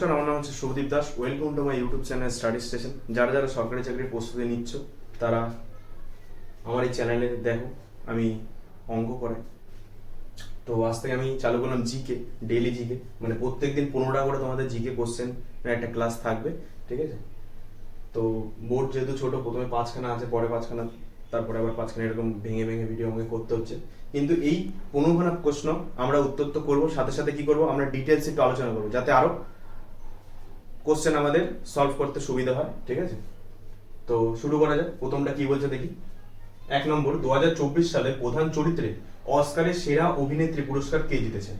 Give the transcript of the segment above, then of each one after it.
নমস্কার, আমার নাম হচ্ছে Shubhadip Das. Welcome to my YouTube channel study station যারা যারা সরকারি চাকরির প্রস্তুতি নিচ্ছ, তারা আমার এই চ্যানেলে দেখো, আমি অঙ্ক করাই তো আজ থেকে আমি চালু করলাম জিকে ডেইলি জিকে মানে প্রত্যেক দিন পনেরোটা করে তোমাদের জিকে কোশ্চেন একটা ক্লাস থাকবে, ঠিক আছে? তো বোর্ড যেহেতু ছোট, প্রথমে পাঁচখানা আছে, পরে পাঁচখানা, তারপরে আবার পাঁচখানা এরকম ভেঙে ভেঙে ভিডিও আমাকে করতে হচ্ছে। কিন্তু এই পনেরোখানা প্রশ্ন আমরা উত্তর তো করব, সাথে সাথে কি করব, আমরা ডিটেলস একটু আলোচনা করব, যাতে আরও কোশ্চেন আমাদের সলভ করতে সুবিধা হয়, ঠিক আছে? তো শুরু করা যাক, প্রথমটা কি বলছে দেখি। এক নম্বর দু হাজার চব্বিশ সালে প্রধান চরিত্রে অস্কারের সেরা অভিনেত্রী পুরস্কার কে জিতেছেন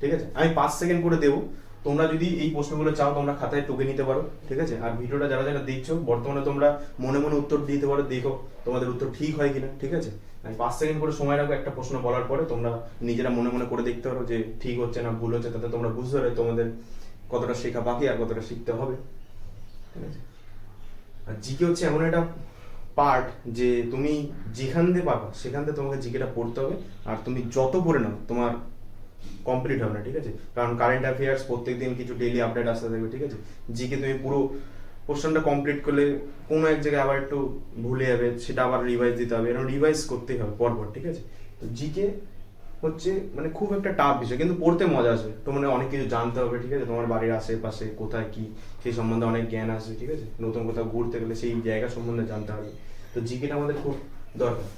ঠিক আছে? আমি পাঁচ সেকেন্ড করে দেবো। তোমরা যদি এই প্রশ্নগুলো চাও, তোমরা খাতায় টুকে নিতে পারো, ঠিক আছে? আর ভিডিওটা যারা যারা দেখছ, বর্তমানে তোমরা মনে মনে উত্তর দিতে পারো, দেখো তোমাদের উত্তর ঠিক হয় কিনা, ঠিক আছে? আমি পাঁচ সেকেন্ড করে সময় রাখব একটা প্রশ্ন বলার পরে, তোমরা নিজেরা মনে মনে করে দেখতে পারো যে ঠিক হচ্ছে না, ভুল হচ্ছে, তাতে তোমরা বুঝতে পারো তোমাদের কতটা শেখা বাকি আর কতটা শিখতে হবে। ঠিক আছে? আর জিকে হচ্ছে এমন একটা পার্ট যে তুমি যেখান দিয়ে পাবা সেখান থেকে তোমাকে জিকেটা পড়তে হবে। আর তুমি যত পড়ে নাও, তোমার কমপ্লিট হবে না, ঠিক আছে? কারণ কারেন্ট অ্যাফেয়ার্স প্রত্যেক দিন কিছু ডেলি আপডেট আসতে থাকবে, ঠিক আছে? জিকে তুমি পুরো পোর্শনটা কমপ্লিট করলে কোনো এক জায়গায় আবার একটু ভুলে যাবে, সেটা আবার রিভাইজ দিতে হবে। এরকম রিভাইজ করতেই হবে পরপর, ঠিক আছে? তো জিকে হচ্ছে মানে খুব একটা টাফ বিষয়, কিন্তু পড়তে মজা আসবে। তো মানে অনেক কিছু জানতে হবে, ঠিক আছে? তোমার বাড়ির আশেপাশে কোথায় কি, সেই সম্বন্ধে অনেক জ্ঞান আসবে, ঠিক আছে? নতুন কোথাও ঘুরতে গেলে সেই জায়গা সম্বন্ধে জানতে হবে। তো জিকেটা আমাদের খুব দরকার।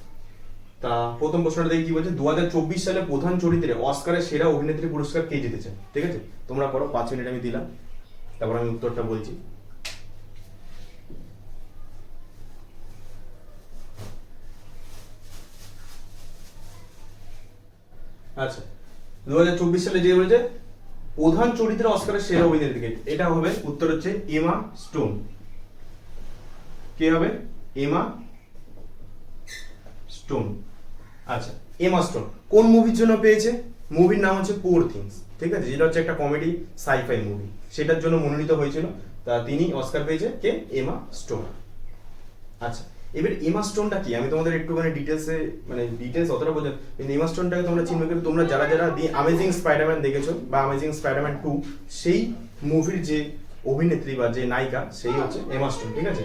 তা প্রথম প্রশ্নটা দেখি কি বলছে? দু হাজার চব্বিশ সালে প্রধান চরিত্রে অস্কারের সেরা অভিনেত্রী পুরস্কার কে জিতেছে? ঠিক আছে? তোমরা পড়ো, পাঁচ মিনিট আমি দিলাম। তারপর আমি উত্তরটা বলছি। আচ্ছা দু হাজার চব্বিশ সালে যে বলেছে, প্রধান চরিত্রে অস্কারের সেরা অভিনেত্রীকে এটা হবে, উত্তর হচ্ছে এমা স্টোন। কে হবে? Emma Stone. আচ্ছা এমা স্টোন। কোন মুভির জন্য পেয়েছে? মুভির নাম হচ্ছে পোর থিংস, ঠিক আছে? যেটা হচ্ছে একটা কমেডি, সাইফাই মুভি। সেটার জন্য মনোনীত হয়েছিল, তা তিনি অস্কার পেয়েছে কে? এমা স্টোন। আচ্ছা এবার এমা স্টোনটা কি? আমি তোমাদের একটুখানি ডিটেলসে মানে ডিটেলস অতটা বোঝা কিন্তু এমা স্টোনটাকে তোমরা চিনবে কিন্তু তোমরা যারা যারা দি অ্যামেজিং স্পাইডারম্যান দেখেছ, বা অ্যামেজিং স্পাইডারম্যান টু সেই মুভির যে অভিনেত্রী বা যে নায়িকা, সেই হচ্ছে এমা স্টোন ঠিক আছে?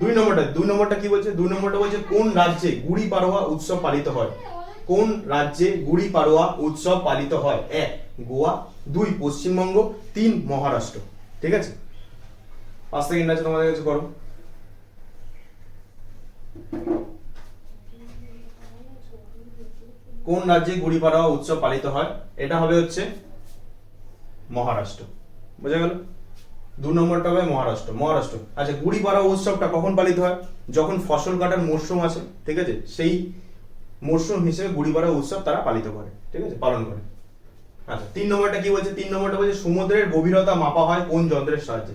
দুই নম্বরটা দুই নম্বরটা কি বলছে? দুই নম্বরটা বলছে, কোন রাজ্যে গুড়ি পাড়োয়া উৎসব পালিত হয়? কোন রাজ্যে গুড়ি পাড়োয়া উৎসব পালিত হয়? এক, গোয়া, দুই, পশ্চিমবঙ্গ, তিন, মহারাষ্ট্র, ঠিক আছে? পাঁচ সেকেন্ড আছে তোমাদের কাছে করো কোন রাজ্যে গুড়ি উৎসব পালিত হয়? এটা হবে হচ্ছে মহারাষ্ট্র। বোঝা গেল? দু নম্বরটা হবে মহারাষ্ট্র মহারাষ্ট্র। আচ্ছা গুড়ি উৎসবটা কখন পালিত হয়? যখন ফসল কাটার মরশুম আছে ঠিক আছে? সেই মরশুম হিসেবে গুড়ি পাড়োয়া উৎসব তারা পালিত করে, ঠিক আছে? পালন করে। আচ্ছা তিন নম্বরটা কি বলছে? তিন নম্বরটা বলছে, সমুদ্রের গভীরতা মাপা হয় কোন যন্ত্রের সাহায্যে?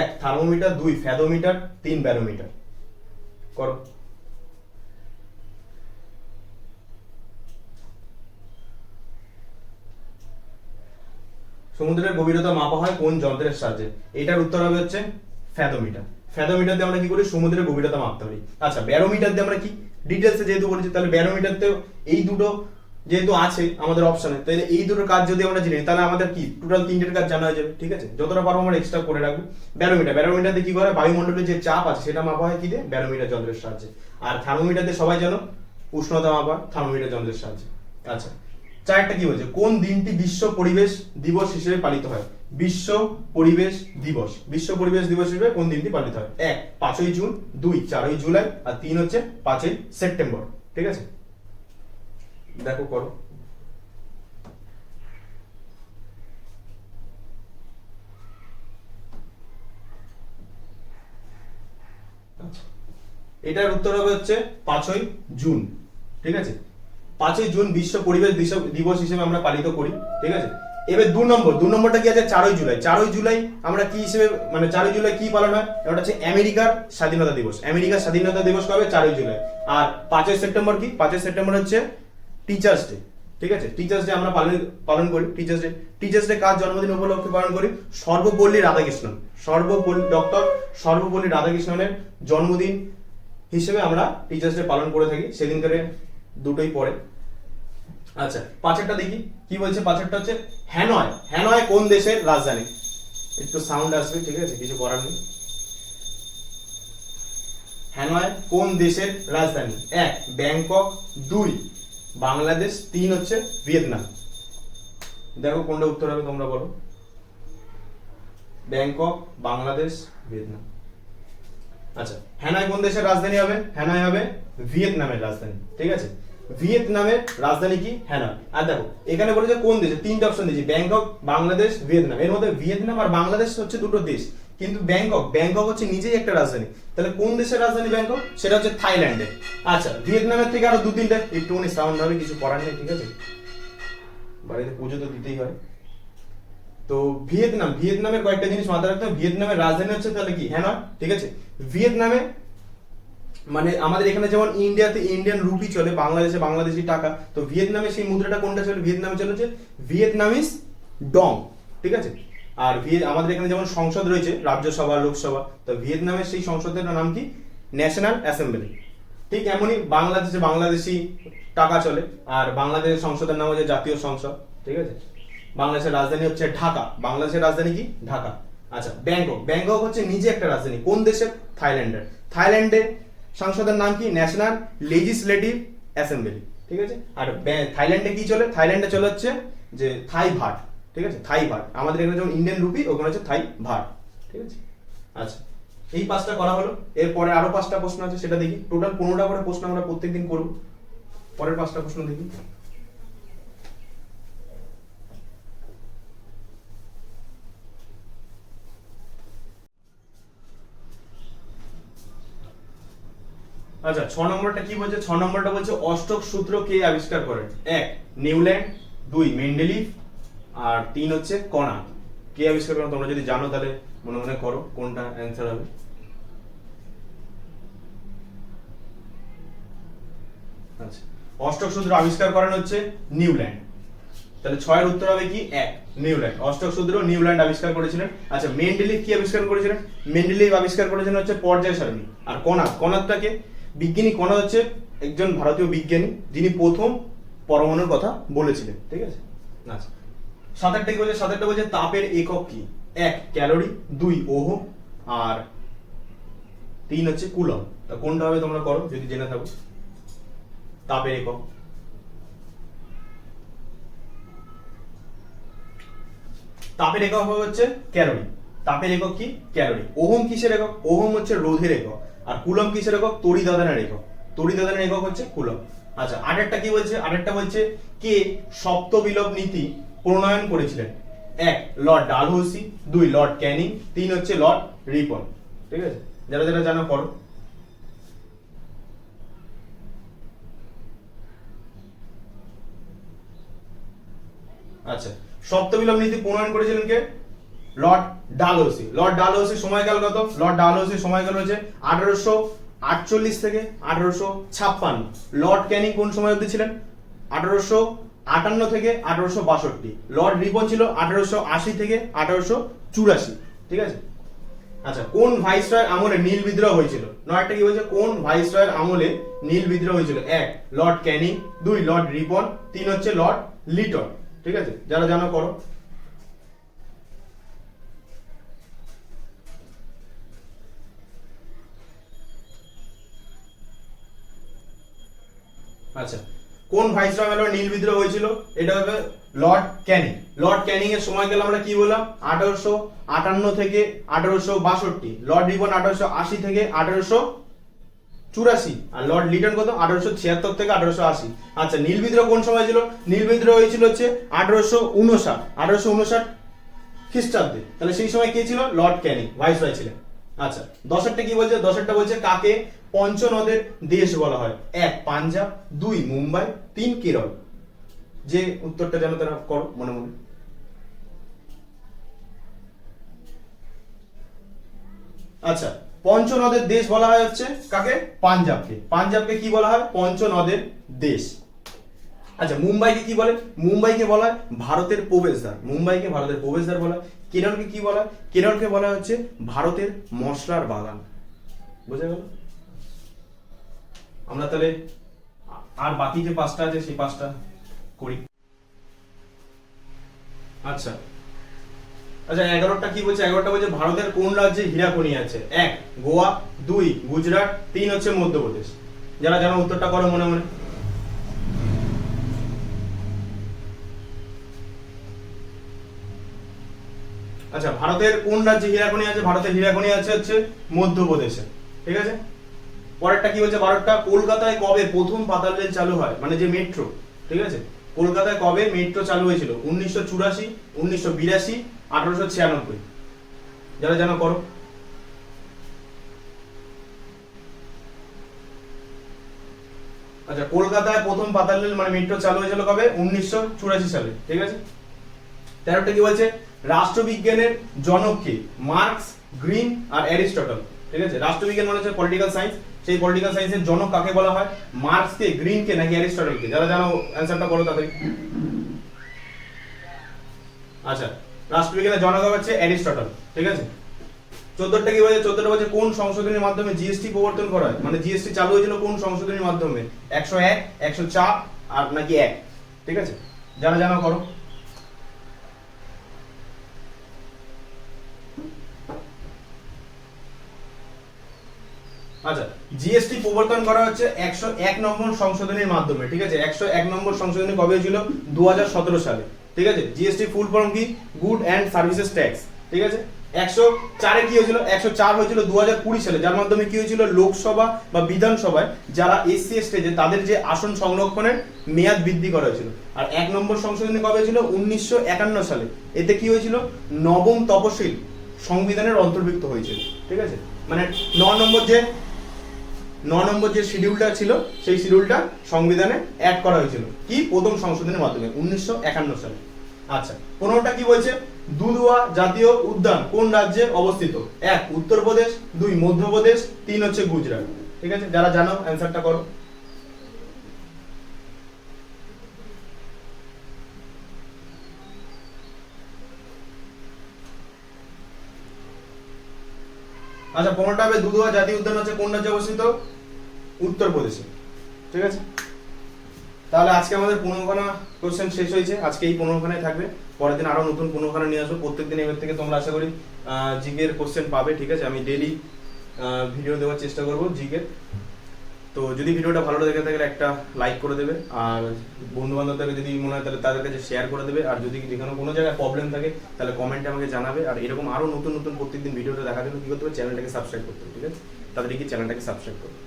এক, থার্মোমিটার, দুই, ফ্যাদোমিটার, তিন ব্যারোমিটার করো। সমুদ্রের গভীরতা মাপা হয় কোন যন্ত্রের সাহায্যে? এটার উত্তর হবে হচ্ছে ফ্যাদোমিটার। ফ্যাদোমিটার দিয়ে আমরা কি করি? সমুদ্রের গভীরতা মাপতে পারি। আচ্ছা ব্যারোমিটার দিয়ে আমরা কি? ডিটেলসে যেহেতু বলেছি, তাহলে ব্যারোমিটারতেও এই দুটো যেহেতু আছে, আমাদের অপশনে তাহলে এই দুটো কাজ যদি আমরা জেনে তাহলে আমাদের কি? টোটাল তিনটের কাজ জানা হয়ে যাবে, ঠিক আছে? যতটা পারব আমরা এক্সট্রা করে রাখব। ব্যারোমিটার ব্যারোমিটার দিয়ে কি করে? বায়ুমণ্ডলের যে চাপ আছে, সেটা মাপা হয় কি দিয়ে? ব্যারোমিটার যন্ত্রের সাহায্যে। আর থার্মোমিটার দিয়ে সবাই জানো, উষ্ণতা মাপা, থার্মোমিটার যন্ত্রের সাহায্যে। আচ্ছা চারটা কি বলছে? কোন দিনটি বিশ্ব পরিবেশ দিবস হিসেবে পালিত হয়? বিশ্ব পরিবেশ দিবস। বিশ্ব পরিবেশ দিবস হিসেবে কোন দিনটি পালিত হয়? এক, পাঁচই জুন, দুই, চারই জুলাই, আর তিন হচ্ছে পাঁচই সেপ্টেম্বর। ঠিক আছে? দেখো করো। এটার উত্তর হবে হচ্ছে পাঁচই জুন, ঠিক আছে? পাঁচই জুন বিশ্ব পরিবেশ দিবস হিসেবে আমরা পালিত করি, ঠিক আছে? এবার দু নম্বর, দু নম্বরটা কি আছে? চারই জুলাই। চারই জুলাই আমরা কি হিসেবে মানে চারই জুলাই কি পালন হয়? ওটা হচ্ছে আমেরিকার স্বাধীনতা দিবস। আমেরিকার স্বাধীনতা দিবস কবে? চারই জুলাই। আর পাঁচই সেপ্টেম্বর কি? পাঁচই সেপ্টেম্বর হচ্ছে টিচার্স ডে ঠিক আছে? টিচার্স ডে আমরা পালন পালন করি টিচার্স ডে টিচার্স ডে কার জন্মদিন, উপলক্ষে পালন করি? সর্বপল্লী রাধাকৃষ্ণন। সর্বপল্লী ডক্টর সর্বপল্লী রাধাকৃষ্ণনের জন্মদিন হিসেবে আমরা টিচার্স ডে পালন করে থাকি। সেদিনকারে দুটোই পড়ে। আচ্ছা পাঁচেরটা দেখি। কি বলছে পাঁচেরটা হচ্ছে, হ্যানয়। হ্যানয় কোন দেশের রাজধানী? একটু সাউন্ড আসবে, ঠিক আছে? কিছু করার নেই। হ্যানয় কোন দেশের রাজধানী? এক, ব্যাংকক। দুই বাংলাদেশ, তিন হচ্ছে ভিয়েতনাম। দেখো কোনটা উত্তর হবে তোমরা বলো। Bangkok, Bangladesh, Vietnam. আচ্ছা হ্যানয় কোন দেশের রাজধানী হবে? হ্যানয় হবে ভিয়েতনামের রাজধানী, ঠিক আছে? ভিয়েতনামের রাজধানী কি? হ্যানয়। আর দেখো, এখানে বলেছে কোন দেশে? তিনটা অপশন দিয়েছি, ব্যাংকক, বাংলাদেশ, ভিয়েতনাম। এর মধ্যে ভিয়েতনাম আর বাংলাদেশ হচ্ছে দুটো দেশ। কিন্তু ব্যাংকক ব্যাংকক হচ্ছে নিজেই একটা রাজধানী। তাহলে কোন দেশের রাজধানী ব্যাংকক? সেটা হচ্ছে থাইল্যান্ডে। আচ্ছা ভিয়েতনামের থেকে আরও দু তিনটা একটুখানি সাউন্ড হবে কিছু করার নেই, ঠিক আছে? বাড়িতে পুজো তো দিতেই হয়। তো ভিয়েতনাম, ভিয়েতনামের কয়েকটা জিনিস মাথায় রাখতে হবে। ভিয়েতনামের রাজধানী হচ্ছে তাহলে কি? হ্যাঁ ঠিক আছে? ভিয়েতনামে মানে আমাদের এখানে যেমন ইন্ডিয়াতে ইন্ডিয়ান রুপি চলে, বাংলাদেশে বাংলাদেশি টাকা, তো ভিয়েতনামে সেই মুদ্রাটা কোনটা চলে? ভিয়েতনামে চলেছে ভিয়েতনামিস ডং, ঠিক আছে? আর আমাদের এখানে যেমন সংসদ রয়েছে, রাজ্যসভা, লোকসভা, তো ভিয়েতনামের সেই সংসদের নাম কি? ন্যাশনাল অ্যাসেম্বলি ঠিক এমনই বাংলাদেশে বাংলাদেশি টাকা চলে, আর বাংলাদেশের সংসদের নাম হচ্ছে জাতীয় সংসদ, ঠিক আছে? বাংলাদেশের রাজধানী হচ্ছে ঢাকা। বাংলাদেশের রাজধানী কি? ঢাকা। আচ্ছা ব্যাংকক। ব্যাংকক হচ্ছে নিজে একটা রাজধানী। কোন দেশের থাইল্যান্ডের। থাইল্যান্ডের সংসদের নাম কি? ন্যাশনাল লেজিসলেটিভ অ্যাসেম্বলি ঠিক আছে? আর থাইল্যান্ডে কি চলে? থাইল্যান্ডে চলে হচ্ছে যে থাই ভাট। ঠিক আছে? থাই ভাট আমাদের এখানে যেমন ইন্ডিয়ান রুপি ওখানে হচ্ছে থাই ভাট ঠিক আছে? আচ্ছা। এই পাঁচটা করা হলো। এরপরে আরও পাঁচটা প্রশ্ন আছে, সেটা দেখি। টোটাল পনেরোটা করে প্রশ্ন আমরা প্রত্যেকদিন করব। পরের পাঁচটা প্রশ্ন দেখি। আচ্ছা ছ নম্বরটা কি বলছে? ছ নম্বরটা বলছে অষ্টক সূত্র কে আবিষ্কার করেন এক, নিউল্যান্ড। দুই, মেন্ডেলিভ। আর তিন হচ্ছে কণা। কে আবিষ্কার করেন তোমরা যদি জানো তাহলে মনে মনে করো কোনটা অ্যান্সার হবে। আচ্ছা। অষ্টক সূত্র আবিষ্কার করেন হচ্ছে নিউল্যান্ড। তাহলে ছয়ের উত্তর হবে কি? এক, নিউল্যান্ড। অষ্টক সূত্র নিউল্যান্ড আবিষ্কার করেছিলেন। আচ্ছা মেন্ডেলিভ কি আবিষ্কার করেছিলেন? মেন্ডেলিভ আবিষ্কার করেছিলেন হচ্ছে পর্যায় সারণী। আর কণাদ কণাদটাকে বিজ্ঞানী, কণা হচ্ছে একজন ভারতীয় বিজ্ঞানী যিনি প্রথম পরমাণুর কথা বলেছিলেন। ঠিক আছে? আচ্ছা। সাতেরটা কি বলছে? সাতেরটা বলছে তাপের একক কি? এক, ক্যালোরি, দুই, ওহম, আর তিন হচ্ছে কুলম তা কোনটা হবে তোমরা করো, যদি জেনে থাকো। তাপের একক। তাপের একক হচ্ছে ক্যালোরি। তাপের একক কি? ক্যালোরি। ওহম কিসের একক? ওহম হচ্ছে রোধের একক। আর কুলম কিসের একক? তড়িদাদানের একক। তড়িদাদানের একক হচ্ছে কুলম আচ্ছা আরেকটা কি বলছে? আরেকটা বলছে কে সপ্ত বিলোপ নীতি প্রণয়ন করেছিলেন। এক, লর্ড ডালহৌসি, দুই, লর্ড ক্যানিং, তিন হচ্ছে লর্ড রিপন ঠিক আছে? যারা যারা জানো করো আচ্ছা সপ্তবিলম্ব নীতি প্রণয়ন করেছিলেন কে? Lord Dalhousie. লর্ড ডালহৌসির সময়কাল কত? লর্ড ডালহৌসির সময়কাল হচ্ছে আঠারোশো আটচল্লিশ থেকে আঠারোশো ছাপ্পান্ন। লর্ড ক্যানিং কোন সময় অবধি ছিলেন? আঠারোশো আটান্ন থেকে আঠারোশো বাষট্টি। লর্ড রিপন ছিল আঠারোশো আশি থেকে আঠারোশো চুরাশি। ঠিক আছে? আচ্ছা কোন ভাইসরয়ের আমলে নীল বিদ্রোহ হয়েছিল? নয়টা কি বলছে? কোন ভাইসরয়ের আমলে নীল বিদ্রোহ হয়েছিল? এক লর্ড ক্যানিং দুই লর্ড রিপন তিন হচ্ছে লর্ড লিটন ঠিক আছে? যারা জানো, করো। আচ্ছা কোন ভাইসরয় আমলে নীল বিদ্রোহ হয়েছিল? এটা হবে লর্ড ক্যানিং লর্ড ক্যানিং এর সময়কাল আমরা কি বললাম? আঠারোশো আটান্ন থেকে আঠারোশো বাষট্টি। লর্ড রিবন আঠারোশো আশি থেকে আঠারোশো চুরাশি। আর লর্ড লিটন কত? আঠারোশো ছিয়াত্তর থেকে আঠারোশো আশি। আচ্ছা নীল বিদ্রোহ কোন সময় ছিল নীল বিদ্রোহ হয়েছিল হচ্ছে আঠারোশো উনষাট। আঠারোশো উনষাট খ্রিস্টাব্দে। তাহলে সেই সময় কে ছিল? লর্ড ক্যানিং ভাইসরয় ছিলেন। আচ্ছা দশেরটা কি বলছে? দশেরটা বলছে কাকে? পঞ্চনদের দেশ বলা হয়। এক, পাঞ্জাব, দুই, মুম্বাই, তিন, কেরল। যে উত্তরটা যেন তারা করো, মনে মনে। আচ্ছা পঞ্চনদের দেশ বলা হয় হচ্ছে কাকে? পাঞ্জাবকে। পাঞ্জাবকে কি বলা হয়? পঞ্চনদের দেশ। আচ্ছা মুম্বাইকে কি বলে? মুম্বাইকে বলা হয় ভারতের প্রবেশদ্বার। মুম্বাইকে ভারতের প্রবেশদ্বার বলা হয়। কেরলকে কি বলা হয়? কেরলকে বলা হচ্ছে ভারতের মশলার বাগান। বোঝা গেল? আমরা তাহলে আর বাকি যে পাঁচটা আছে, সেই পাঁচটা করি। আচ্ছা। আচ্ছা এগারোটা কি বলছে? এগারোটা বলছে ভারতের কোন রাজ্যে হীরাখনি আছে? এক, গোয়া। দুই, গুজরাট। তিন হচ্ছে মধ্যপ্রদেশ। যারা জানো উত্তরটা করো মনে মনে। আচ্ছা ভারতের কোন রাজ্যে হীরাখনি আছে? ভারতের হীরাখনি আছে হচ্ছে মধ্যপ্রদেশে। ঠিক আছে? পরেরটা কি বলছে বারোটা কলকাতায় কবে প্রথম পাতাল রেল চালু হয়? মানে যে মেট্রো ঠিক আছে? কলকাতায় কবে মেট্রো চালু হয়েছিল? উনিশশো চুরাশি, উনিশশো বিরাশি, আঠারোশো ছিয়ানব্বই। যারা জানো, করো। আচ্ছা কলকাতায় প্রথম পাতাল রেল মানে মেট্রো চালু হয়েছিল কবে? উনিশশো চুরাশি সালে, ঠিক আছে? তেরোটা কি বলছে? রাষ্ট্রবিজ্ঞানের জনক কে মার্কস, গ্রিন আর অ্যারিস্টটল, ঠিক আছে? রাষ্ট্রবিজ্ঞান মানে হচ্ছে পলিটিক্যাল সায়েন্স সেই পলিটিক্যাল সায়েন্সের জনক কাকে বলা হয়? মার্কস কে গ্রিন কে নাকি অ্যারিস্টটল কে যারা জানো অ্যানসারটা করো তাড়াতাড়ি আচ্ছা রাষ্ট্রবিজ্ঞানের জনক হচ্ছে অ্যারিস্টটল, ঠিক আছে? চোদ্দটা কি বলছে? চোদ্দটা বলছে কোন সংশোধনীর মাধ্যমে জিএসটি প্রবর্তন করা হয়? মানে জিএসটি চালু হয়েছিল কোন সংশোধনীর মাধ্যমে? একশো এক, একশো চার আর নাকি এক, ঠিক আছে? যারা জানো করো আচ্ছা জিএসটি প্রবর্তন করা হচ্ছে একশো এক নম্বর সংশোধনীর মাধ্যমে, ঠিক আছে? একশো এক নম্বর সংশোধনী কবে হয়েছিল? দুহাজার সতেরো সালে, ঠিক আছে? জিএসটি ফুল ফর্ম কি? গুড অ্যান্ড সার্ভিসেস ট্যাক্স ঠিক আছে? একশো চারে কি হয়েছিল? একশো চার হয়েছিল দু হাজার কুড়ি সালে, যার মাধ্যমে কি হয়েছিল? লোকসভা বা বিধানসভায় যারা এসসি স্টেজে তাদের যে আসন সংরক্ষণের মেয়াদ বৃদ্ধি করা হয়েছিল। আর এক নম্বর সংশোধনী কবে হয়েছিল? উনিশশো একান্ন সালে। এতে কি হয়েছিল? নবম তপশিল সংবিধানের অন্তর্ভুক্ত হয়েছিল, ঠিক আছে? মানে ন নম্বর যে ন নম্বর যে শিডিউলটা ছিল, সেই শিডিউলটা সংবিধানে অ্যাড করা হয়েছিল। কি? প্রথম সংশোধনের মাধ্যমে, উনিশশো একান্ন সালে। আচ্ছা পনেরোটা কি বলছে? দুধুয়া জাতীয় উদ্যান কোন রাজ্যে অবস্থিত? এক, উত্তরপ্রদেশ, দুই, মধ্যপ্রদেশ, তিন হচ্ছে গুজরাট। ঠিক আছে? যারা জানো অ্যান্সারটা করো। আচ্ছা পনেরোটা হবে দুধুয়া জাতীয় উদ্যান হচ্ছে কোন রাজ্যে অবস্থিত? উত্তরপ্রদেশে। ঠিক আছে? তাহলে আজকে আমাদের পনেরোখানা কোশ্চেন শেষ হয়েছে। আজকে এই পনেরোখানায় থাকবে। পরের দিন আরও নতুন পনেরোখানা নিয়ে আসব। প্রত্যেক দিন এবার থেকে তোমরা আশা করি জিকের কোশ্চেন পাবে। ঠিক আছে? আমি ডেলি ভিডিও দেওয়ার চেষ্টা করব জিকের। তো যদি ভিডিওটা ভালো লেগে থাকে একটা লাইক করে দেবে। আর বন্ধু বান্ধবদের যদি মনে হয় তাহলে তাদের কাছে শেয়ার করে দেবে। আর যদি যেখানে কোনো জায়গায় প্রবলেম থাকে, তাহলে কমেন্টে আমাকে জানাবে। আর এরকম আরও নতুন নতুন প্রত্যেকদিন ভিডিওটা দেখার জন্য কী করতে হবে? চ্যানেলটাকে সাবস্ক্রাইব করতে হবে, ঠিক আছে? তাদেরকে চ্যানেলটাকে সাবস্ক্রাইব করবে।